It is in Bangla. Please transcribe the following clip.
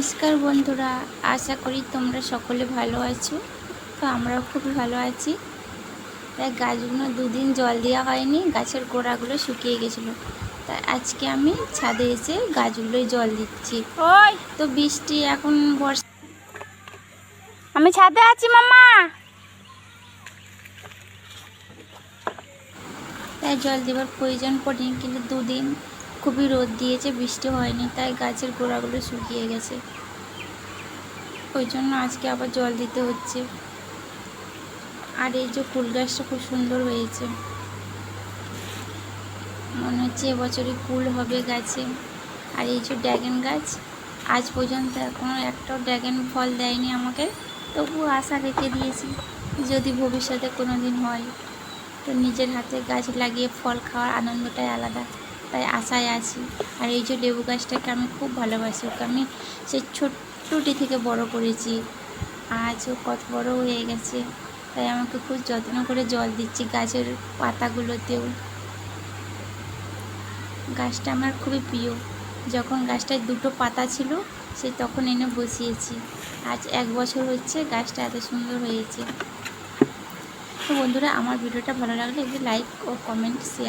নমস্কার বন্ধুরা আশা করি তোমরা সকলে ভালো আছো। তো আমরাও খুব ভালো আছি। তাই গাছগুলো দুদিন জল দেওয়া হয়নি গাছের গোড়াগুলো শুকিয়ে গেছিল। তাই আজকে আমি ছাদে এসে গাছগুলোয় জল দিচ্ছি। ওই! তো বৃষ্টি এখন বর্ষা আমি ছাদে আছি মামা তাই জল দেওয়ার প্রয়োজন পড়েনি কিন্তু দুদিন খুবই রোদ দিয়েছে, বৃষ্টি হয়নি, তাই গাছের গোড়াগুলো শুকিয়ে গেছে। ওই জন্য আজকে আবার জল দিতে হচ্ছে। আর এই যে ফুল গাছটা খুব সুন্দর হয়েছে। মনে হচ্ছে এবছরই কুল হবে গাছে। আর এই যে ড্র্যাগন গাছ, আজ পর্যন্ত এখনও একটাও ড্র্যাগন ফল দেয়নি আমাকে। তবুও আশা রেখে দিয়েছি, যদি ভবিষ্যতে কোনো দিন হয়, তো নিজের হাতে গাছ লাগিয়ে ফল খাওয়ার আনন্দটাই আলাদা। তাই আশায় আছি। আর এই যে লেবু গাছটাকে আমি খুব ভালোবাসি, ওকে আমি সেই ছোট্টটি থেকে বড় করেছি। আজও কত বড় হয়ে গেছে, তাই আমাকে খুব যত্ন করে জল দিচ্ছি গাছের পাতাগুলোতেও গাছটা আমার খুবই প্রিয়। যখন গাছটায় দুটো পাতা ছিল, সে তখন এনে বসিয়েছি। আজ এক বছর হচ্ছে গাছটা এত সুন্দর হয়েছে। তো বন্ধুরা, আমার ভিডিওটা ভালো লাগলে একটু লাইক ও কমেন্ট শেয়ার